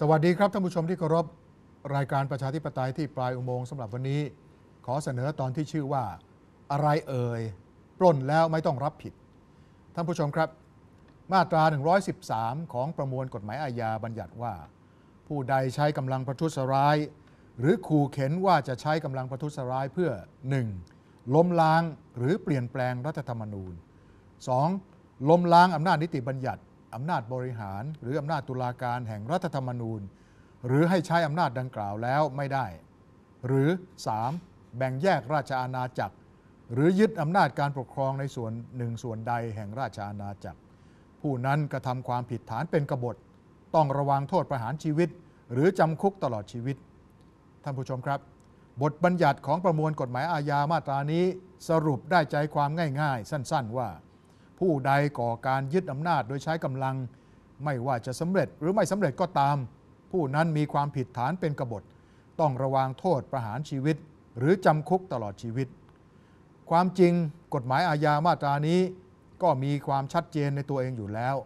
สวัสดีครับท่านผู้ชมที่เคารพรายการประชาธิปไตยที่ปลายอุโมงค์สำหรับวันนี้ ขอเสนอตอนที่ชื่อว่า อะไรเอ่ยปล้นแล้วไม่ต้องรับผิด ท่านผู้ชมครับ มาตรา 113 ของประมวลกฎหมายอาญาบัญญัติว่า ผู้ใดใช้กำลังประทุษร้าย หรือขู่เข็นว่าจะใช้กำลังประทุษร้ายเพื่อ 1. ล้มล้างหรือเปลี่ยนแปลงรัฐธรรมนูญ 2. ล้มล้างอำนาจนิติบัญญัติ อำนาจบริหาร หรืออำนาจตุลาการแห่งรัฐธรรมนูญ หรือให้ใช้อำนาจดังกล่าวแล้วไม่ได้ หรือ 3. แบ่งแยกราชอาณาจักร หรือยึดอำนาจการปกครองในส่วนหนึ่งส่วนใดแห่งราชอาณาจักร ผู้นั้นกระทำความผิดฐานเป็นกบฏ ต้องระวังโทษประหารชีวิต หรือจำคุกตลอดชีวิต ท่านผู้ชมครับ บทบัญญัติของประมวลกฎหมายอาญามาตรานี้ สรุปได้ใจความง่าย ๆ สั้น ๆ ว่า ผู้ใดก่อการยึดอำนาจโดยใช้กำลัง ไม่ว่าจะสำเร็จหรือไม่สำเร็จก็ตาม ผู้นั้นมีความผิดฐานเป็นกบฏ ต้องระวังโทษประหารชีวิต หรือจำคุกตลอดชีวิต ความจริงกฎหมายอาญามาตรานี้ก็มีความชัดเจนในตัวเองอยู่แล้ว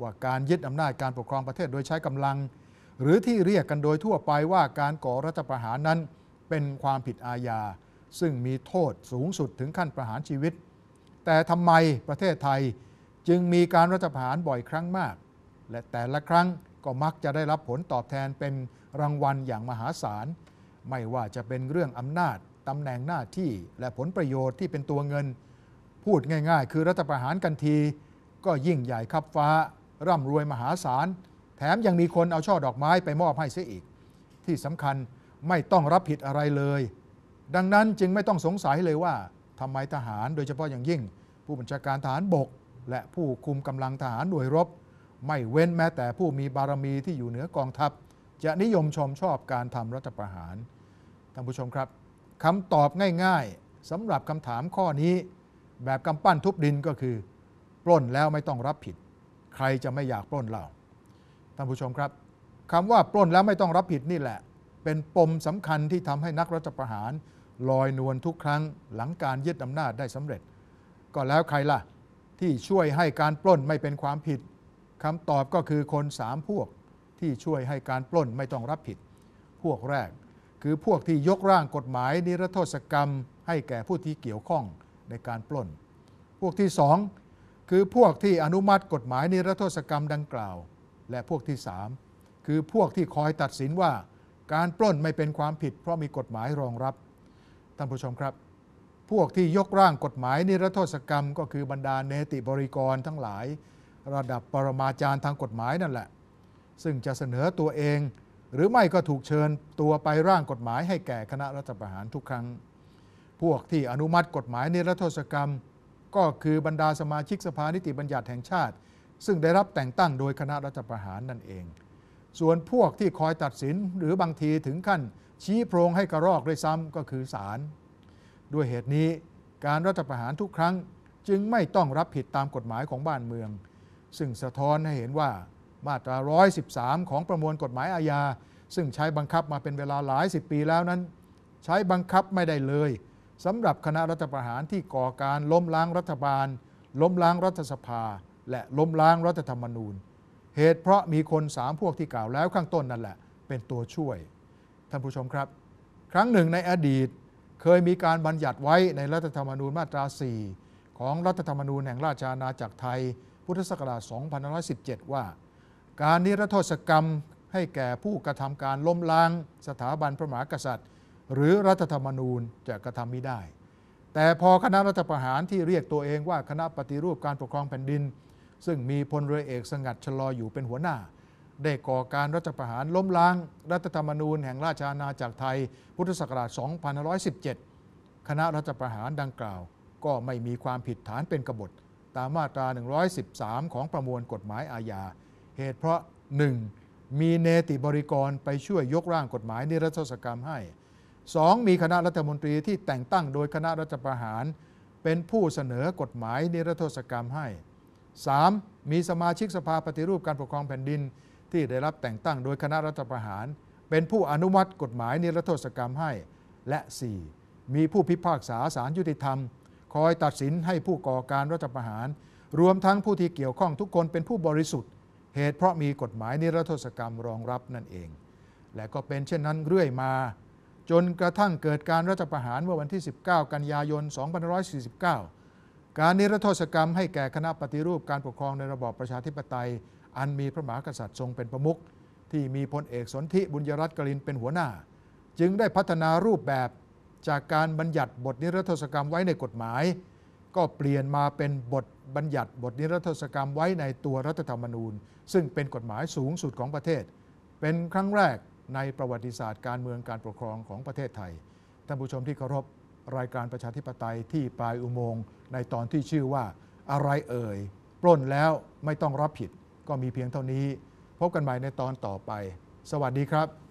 ว่าการยึดอำนาจการปกครองประเทศโดยใช้กำลัง หรือที่เรียกกันโดยทั่วไปว่าการก่อรัฐประหารนั้น เป็นความผิดอาญาซึ่งมีโทษสูงสุดถึงขั้นประหารชีวิต แต่ทำไมประเทศไทยจึงมีการรัฐประหารบ่อยครั้งมาก และแต่ละครั้งก็มักจะได้รับผลตอบแทนเป็นรางวัลอย่างมหาศาล ไม่ว่าจะเป็นเรื่องอำนาจตำแหน่งหน้าที่และผลประโยชน์ที่เป็นตัวเงิน พูดง่าย ๆ คือรัฐประหารกันที ก็ยิ่งใหญ่คับฟ้า ร่ำรวยมหาศาล แถมยังมีคนเอาช่อดอกไม้ไปมอบให้เสียอีก ที่สำคัญไม่ต้องรับผิดอะไรเลย ดังนั้นจึงไม่ต้องสงสัยเลยว่า ทำไมทหารโดยเฉพาะอย่างยิ่ง ผู้บัญชาการทหารบก และผู้คุมกำลังทหารหน่วยรบ ไม่เว้นแม้แต่ผู้มีบารมีที่อยู่เหนือกองทัพ จะนิยมชมชอบการทำรัฐประหารท่านผู้ชมครับคำตอบง่ายๆสำหรับคำถามข้อนี้ แบบกำปั้นทุบดินก็คือ ปล้นแล้วไม่ต้องรับผิด ใครจะไม่อยากปล้นเราท่านผู้ชมครับคำว่าปล้นแล้วไม่ต้องรับผิดนี่แหละ เป็นปมสำคัญที่ทำให้นักรัฐประหาร ลอยนวลทุกครั้งหลังการยึดอำนาจได้สำเร็จ ก็แล้วใครล่ะ ที่ช่วยให้การปล้นไม่เป็นความผิดคำตอบก็คือคนสามพวกที่ช่วยให้การปล้นไม่ต้องรับผิด พวกแรกคือพวกที่ยกร่างกฎหมายนิรโทษกรรม ให้แก่ผู้ที่เกี่ยวข้องในการปล้น พวกที่สองคือพวกที่อนุมัติกฎหมายนิรโทษกรรมดังกล่าว และพวกที่สามคือพวกที่คอยตัดสินว่า การปล้นไม่เป็นความผิด เพราะมีกฎหมายรองรับ ท่านผู้ชมครับ พวกที่ยกร่างกฎหมายนิรโทษกรรม ก็คือบรรดาเนติบริกรทั้งหลาย ระดับปรมาจารย์ทางกฎหมายนั่นแหละ ซึ่งจะเสนอตัวเอง หรือไม่ก็ถูกเชิญตัวไปร่างกฎหมายให้แก่คณะรัฐประหารทุกครั้ง พวกที่อนุมัติกฎหมายนิรโทษกรรม ก็คือบรรดาสมาชิกสภานิติบัญญัติแห่งชาติ ซึ่งได้รับแต่งตั้งโดยคณะรัฐประหารนั่นเอง ส่วนพวกที่คอยตัดสินหรือบางทีถึงขั้น ชี้โพรงให้กระรอกด้วยซ้ำก็คือศาลด้วยเหตุนี้การรัฐประหารทุกครั้งจึงไม่ต้องรับผิดตามกฎหมายของบ้านเมือง ซึ่งสะท้อนให้เห็นว่ามาตรา 113 ของประมวลกฎหมายอาญา ซึ่งใช้บังคับมาเป็นเวลาหลายสิบปีแล้วนั้น ใช้บังคับไม่ได้เลยสำหรับคณะรัฐประหารที่ก่อการล้มล้างรัฐบาล ล้มล้างรัฐสภา และล้มล้างรัฐธรรมนูญ เหตุเพราะมีคนสามพวกที่กล่าวแล้วข้างต้นนั่นแหละ เป็นตัวช่วย ท่านผู้ชมครับ ครั้งหนึ่งในอดีตเคยมีการบัญญัติไว้ในรัฐธรรมนูญมาตรา 4 ของรัฐธรรมนูญแห่งราชอาณาจักรไทย พุทธศักราช 2517 ว่า การนิรโทษกรรมให้แก่ผู้กระทำการล้มล้างสถาบันพระมหากษัตริย์ หรือรัฐธรรมนูญจะกระทำไม่ได้ แต่พอคณะรัฐประหารที่เรียกตัวเองว่าคณะปฏิรูปการปกครองแผ่นดิน ซึ่งมีพลเรือเอกสงัดชลออยู่เป็นหัวหน้า ได้ก่อการรัฐประหารล้มล้าง รัฐธรรมนูญแห่งราชอาณาจักรไทย พุทธศักราช 2517 คณะรัฐประหารดังกล่าว ก็ไม่มีความผิดฐานเป็นกบฏ ตามมาตรา 113 ของประมวลกฎหมายอาญา เหตุเพราะ 1. มีเนติบริกรไปช่วยยกร่างกฎหมายนิรโทษกรรมให้ 2. มีคณะรัฐมนตรีที่แต่งตั้งโดยคณะรัฐประหาร เป็นผู้เสนอกฎหมายนิรโทษกรรมให้ 3. มีสมาชิกสภาปฏิรูปการปกครองแผ่นดิน ที่ได้รับแต่งตั้งโดยคณะรัฐประหาร เป็นผู้อนุมัติกฎหมายนิรโทษกรรมให้ และ 4. มีผู้พิพากษาศาลยุติธรรม คอยตัดสินให้ผู้ก่อการรัฐประหาร รวมทั้งผู้ที่เกี่ยวข้องทุกคนเป็นผู้บริสุทธิ์ เหตุเพราะมีกฎหมายนิรโทษกรรมรองรับนั่นเอง และก็เป็นเช่นนั้นเรื่อยมา จนกระทั่งเกิดการรัฐประหารเมื่อวันที่ 19 กันยายน 2549 การนิรโทษกรรมให้แก่คณะปฏิรูปการปกครองในระบอบประชาธิปไตย อันมีพระมหากษัตริย์ทรงเป็นประมุขที่มีพลเอกสนธิบุญยรัตน์กลินเป็นหัวหน้า จึงได้พัฒนารูปแบบจากการบัญญัติบทนิรโทษกรรมไว้ในกฎหมาย ก็เปลี่ยนมาเป็นบทบัญญัติบทนิรโทษกรรมไว้ในตัวรัฐธรรมนูญ ซึ่งเป็นกฎหมายสูงสุดของประเทศ เป็นครั้งแรกในประวัติศาสตร์การเมืองการปกครองของประเทศไทยท่านผู้ชมที่เคารพ รายการประชาธิปไตยที่ปลายอุโมงค์ในตอนที่ชื่อว่าอะไรเอ่ย ปล้นแล้วไม่ต้องรับผิดก็มีเพียงเท่านี้ พบกันใหม่ในตอนต่อไป สวัสดีครับ